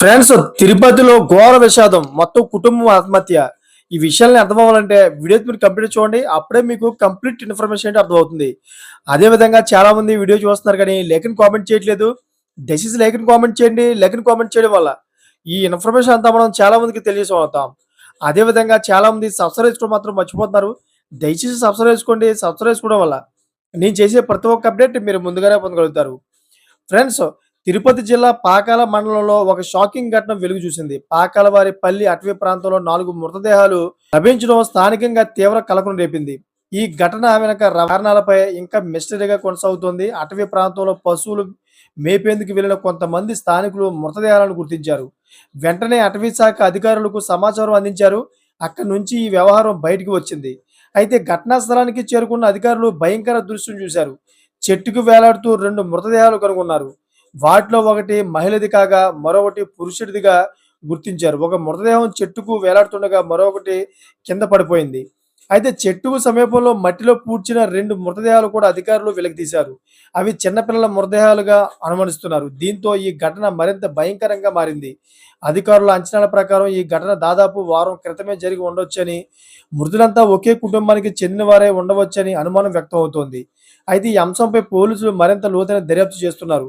Friends తిరుపతిలో ఘోర విషాదం మొత్తం కుటుంబం ఆత్మహత్య. ఈ విషయాన్ని అర్థం అవ్వాలంటే వీడియో మీరు కంప్లీట్ చూడండి అప్పుడే మీకు కంప్లీట్ ఇన్ఫర్మేషన్ అంటే అర్థమవుతుంది. అదే విధంగా చాలా మంది వీడియో చూస్తున్నారు కానీ లేఖని కామెంట్ చేయట్లేదు. దయచేసి లేఖని కామెంట్ చేయండి లేఖని కామెంట్ చేయడం వల్ల ఈ ఇన్ఫర్మేషన్ అంతా మనం చాలా మందికి తెలియజేస్తాం అదే విధంగా చాలా మంది సబ్స్క్రైబ్ చేసుకోవడం మాత్రం మర్చిపోతున్నారు. దయచేసి సబ్స్క్రైబ్ చేసుకోండి సబ్స్క్రైబ్ చేసుకోవడం వల్ల నేను చేసే ప్రతి ఒక్క అప్డేట్ మీరు ముందుగానే పొందగలుగుతారు. ఫ్రెండ్స్ తిరుపతి జిల్లా పాకాల మండలంలో ఒక షాకింగ్ ఘటన వెలుగు చూసింది పాకాల వారి పల్లి అటవీ ప్రాంతంలో నాలుగు మృతదేహాలు లభించడం స్థానికంగా తీవ్ర కలకను రేపింది. ఈ ఘటన వెనక కారణాలపై ఇంకా మిస్టరీగా కొనసాగుతోంది. అటవీ ప్రాంతంలో పశువులు మేపేందుకు వెళ్ళిన కొంతమంది స్థానికులు మృతదేహాలను గుర్తించారు. వెంటనే అటవీ శాఖ అధికారులకు సమాచారం అందించారు. అక్కడి నుంచి ఈ వ్యవహారం బయటికి వచ్చింది. అయితే ఘటనా స్థలానికి చేరుకున్న అధికారులు భయంకర దృశ్యం చూశారు. చెట్టుకు వేలాడుతూ రెండు మృతదేహాలు కనుగొన్నారు. వాటిలో ఒకటి మహిళది కాగా మరొకటి పురుషుడిదిగా గుర్తించారు. ఒక మృతదేహం చెట్టుకు వేలాడుతుండగా మరొకటి కింద పడిపోయింది. అయితే చెట్టుకు సమీపంలో మట్టిలో పూడ్చిన రెండు మృతదేహాలు కూడా అధికారులు వెలికితీశారు. అవి చిన్నపిల్లల మృతదేహాలుగా అనుమానిస్తున్నారు. దీంతో ఈ ఘటన మరింత భయంకరంగా మారింది. అధికారుల అంచనాల ప్రకారం ఈ ఘటన దాదాపు వారం క్రితమే జరిగి ఉండొచ్చని మృతులంతా ఒకే కుటుంబానికి చెందిన వారే ఉండవచ్చని అనుమానం వ్యక్తం అవుతోంది అయితే ఈ అంశంపై పోలీసులు మరింత లోతైన దర్యాప్తు చేస్తున్నారు.